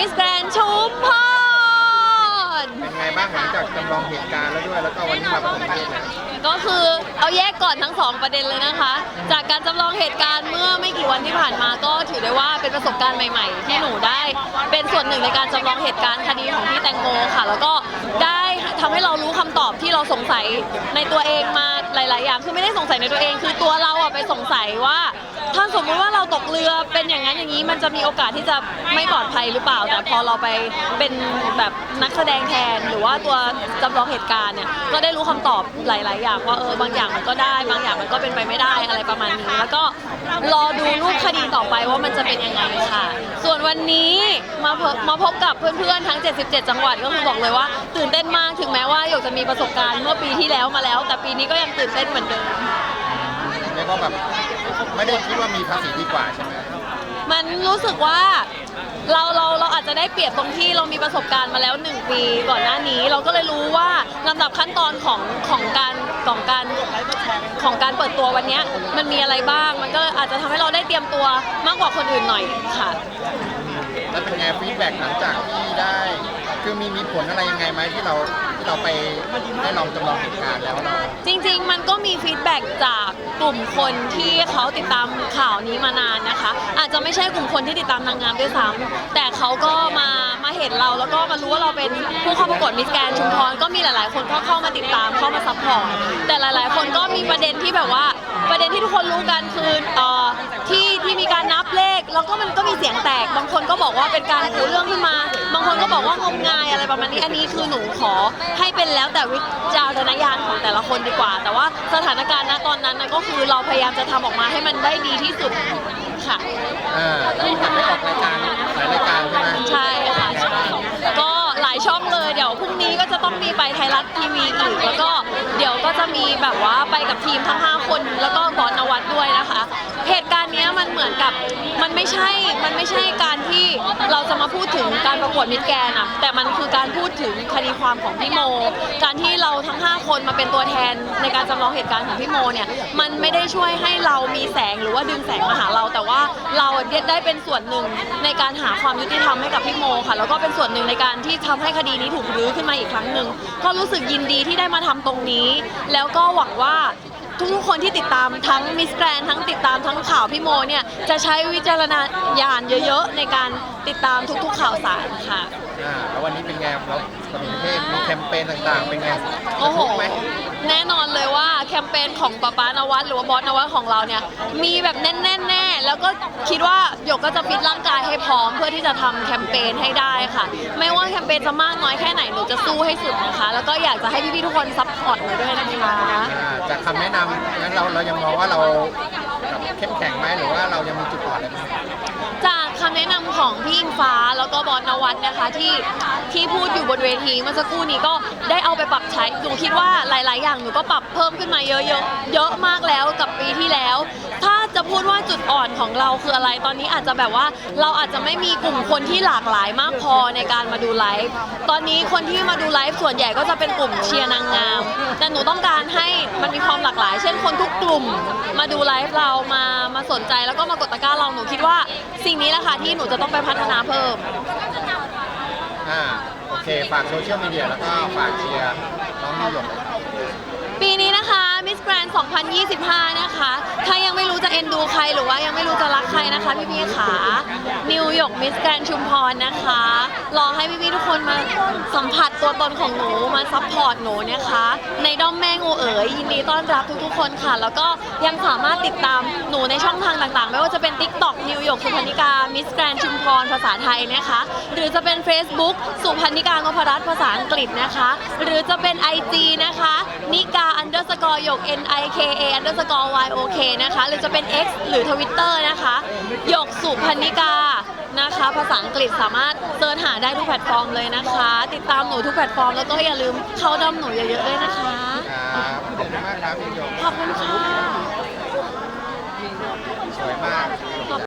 มิสแกรนชุมพร เป็นไงบ้างหลังจากจำลองเหตุการณ์แล้วด้วย แล้วก็วันนี้มาประสบเหตุเลยก็คือเอาแยกก่อนทั้งสองประเด็นเลยนะคะ จากการจำลองเหตุการณ์เมื่อไม่กี่วันที่ผ่านมาก็ถือได้ว่าเป็นประสบการณ์ใหม่ ๆ ที่หนูได้ เป็นส่วนหนึ่งในการจำลองเหตุการณ์คดีของพี่แตงโมค่ะ แล้วก็ได้ทำให้เรารู้คำตอบที่เราสงสัยในตัวเองมาหลาย ๆ อย่างคือไม่ได้สงสัยในตัวเอง คือตัวเราอะไปสงสัยว่า ถ้าสมมุติว่า เรือเป็นอย่างนั้นอย่างนี้มันจะมีโอกาสที่จะไม่ปลอดภัยหรือเปล่า แต่พอเราไปเป็นแบบนักแสดงแทน หรือว่าตัวจำลองเหตุการณ์เนี่ยก็ได้รู้คำตอบหลาย ๆ อย่างว่าเออบางอย่างมันก็ได้ บางอย่างมันก็เป็นไปไม่ได้อะไรประมาณนี้ แล้วก็รอดูรูปคดีต่อไปว่ามันจะเป็นยังไงค่ะ ส่วนวันนี้มาพบมาพบกับเพื่อน ๆ ทั้ง 77 จังหวัดก็คือบอกเลยว่า ตื่นเต้นมากถึงแม้ว่าหยกจะมีประสบการณ์เมื่อปีที่แล้วมาแล้ว แต่ปีนี้ก็ยังตื่นเต้นเหมือนเดิม เรียกว่าแบบ ไม่ได้คิดว่ามีภาษีดีกว่าใช่ไหมมันรู้สึกว่าเราเราเราอาจจะได้เปรียบตรงที่เรามีประสบการณ์มาแล้ว 1 ปีก่อนหน้านี้ เราก็เลยรู้ว่าลำดับขั้นตอนของของการของการของการเปิดตัววันเนี้ยมันมีอะไรบ้าง มันก็อาจจะทำให้เราได้เตรียมตัวมากกว่าคนอื่นหน่อยค่ะ แล้วเป็นไงฟีดแบ็กหลังจากที่ได้ คือมีมีผลอะไรยังไงไหมที่เราที่เราไปได้ลองจำลองเหตุการณ์แล้วเราจริงๆ มันก็มีฟีดแบ็กจากกลุ่มคนที่เขาติดตามข่าวนี้มานานนะคะ อาจจะไม่ใช่กลุ่มคนที่ติดตามนางงามด้วยซ้ำแต่เขาก็มามาเห็นเราแล้วก็มารู้ว่าเราเป็นผู้เข้าประกวดมิสแกรนชุมพรก็มีหลาย ๆ คนก็เข้ามาติดตามเข้ามาซัพพอร์ตแต่หลาย ๆ คนก็มีประเด็นที่แบบว่า ประเด็นที่ทุกคนรู้กันคือเอ่อที่ที่มีการนับเลข แล้วก็มันก็มีเสียงแตก บางคนก็บอกว่าเป็นการปูเรื่องขึ้นมา บางคนก็บอกว่างมงายอะไรประมาณนี้ อันนี้คือหนูขอให้เป็นแล้วแต่วิจารณญาณของแต่ละคนดีกว่า แต่ว่าสถานการณ์ณตอนนั้นนะก็คือเราพยายามจะทำออกมาให้มันได้ดีที่สุดค่ะ อ่าแล้วก็ได้ออกรายการหลายรายการใช่ไหมใช่ ต้องมีไปไทยรัฐทีวีอีกแล้วก็เดี๋ยวก็จะมีแบบว่าไปกับทีมทั้ง 5 คน แล้วก็บอสนวัดด้วยนะคะ เหตุการณ์เนี้ยมันเหมือนกับมันไม่ใช่ มันไม่ใช่การที่เราจะมาพูดถึงการประกวดมิสแกรนด์อะแต่มันคือการพูดถึงคดีความของพี่โม การที่เราทั้ง 5 คนมาเป็นตัวแทนในการจำลองเหตุการณ์ของพี่โมเนี่ยมันไม่ได้ช่วยให้เรามีแสงหรือว่าดึงแสงมาหาเรา แต่ว่าเราได้เป็นส่วนหนึ่งในการหาความยุติธรรมให้กับพี่โมค่ะ แล้วก็เป็นส่วนหนึ่งในการที่ทำให้คดีนี้ถูกรื้อขึ้นมาอีกครั้งหนึ่งก็รู้สึกยินดีที่ได้มาทำตรงนี้ แล้วก็หวังว่าทุกๆคนที่ติดตามทั้งมิสแกรนทั้งติดตามทั้งข่าวพี่โมเนี่ยจะใช้วิจารณญาณเยอะๆ ในการติดตามทุกๆข่าวสารค่ะ อ่าแล้ววันนี้เป็นไงครับสมุงเทพ มีแคมเปญต่างๆ เป็นไงโอ้โห กระทบไหมแน่นอนเลยว่าแคมเปญของป๊าป๊านวัดหรือว่าบอสนวัดของเราเนี่ย มีแบบแน่นๆแน่แล้วก็คิดว่าหยกก็จะฟิตร่างกายให้พร้อมเพื่อที่จะทำแคมเปญให้ได้ค่ะ ไม่ว่าแคมเปญจะมากน้อยแค่ไหนหนูจะสู้ให้สุดนะคะ แล้วก็อยากจะให้พี่ๆทุกคนซัพพอร์ตหนูด้วยนะคะ อ่าจากคำแนะนำงั้นเราเรายังมองว่าเราแบบเข้มแข็งไหมหรือว่าเรายังมีจุดอ่อนอะไรไหมจากคำแนะนำของพี่อิงฟ้า แล้วก็บอสนวัตนะคะที่ที่พูดอยู่บนเวทีเมื่อสักครู่นี้ก็ได้เอาไปปรับใช้หนูคิดว่าหลาย ๆ อย่างหนูก็ปรับเพิ่มขึ้นมาเยอะๆเยอะมากแล้วกับปีที่แล้ว ถ้าจะพูดว่าจุดอ่อนของเราคืออะไรตอนนี้อาจจะแบบว่าเราอาจจะไม่มีกลุ่มคนที่หลากหลายมากพอในการมาดูไลฟ์ตอนนี้คนที่มาดูไลฟ์ส่วนใหญ่ก็จะเป็นกลุ่มเชียร์นางงามแต่หนูต้องการให้มันมีความหลากหลาย เช่นคนทุกกลุ่มมาดูไลฟ์เรามามาสนใจแล้วก็มากดตะกร้าเราหนูคิดว่า สิ่งนี้แหละค่ะที่หนูจะต้องไปพัฒนาเพิ่ม อ่าโอเค ฝากโซเชียลมีเดียแล้วก็ฝากเชียร์น้องนิวยอร์กปีนี้นะคะมิสแกรน2025 นะคะถ้ายังไม่รู้จะเอ็นดูใครหรือว่ายังไม่รู้จะรักใครนะคะพี่พี่ๆขานิว ยกมิสแกรนชุมพรนะคะ รอให้พี่พี่ๆทุกคนมาสัมผัสตัวตนของหนู มาซัพพอร์ตหนูนะคะ ในด้อมแม่งูเอ๋ยยินดีต้อนรับทุกๆคนค่ะ แล้วก็ยังสามารถติดตามหนูในช่องทางต่างๆ ไม่ว่าจะเป็น TikTok นิวยอร์กสุพรรณิกามิสแกรนชุมพรภาษาไทยนะคะ หรือจะเป็น Facebook สุพรรณิกานพรัตน์ภาษาอังกฤษนะคะ หรือจะเป็น IG นะคะ นิกา underscore หยก N I K A underscore Y O K นะคะ หรือจะเป็น X หรือ Twitter นะคะหยกสุพรรณิกา นะคะ ภาษาอังกฤษสามารถเสิร์ชหาได้ทุกแพลตฟอร์มเลยนะคะ ติดตามหนูทุกแพลตฟอร์มแล้วก็อย่าลืมเข้าด้อมหนูเยอะๆด้วยนะคะ ครับขอบคุณมากครับนิวยอร์กขอบคุณค่ะ สวยมาก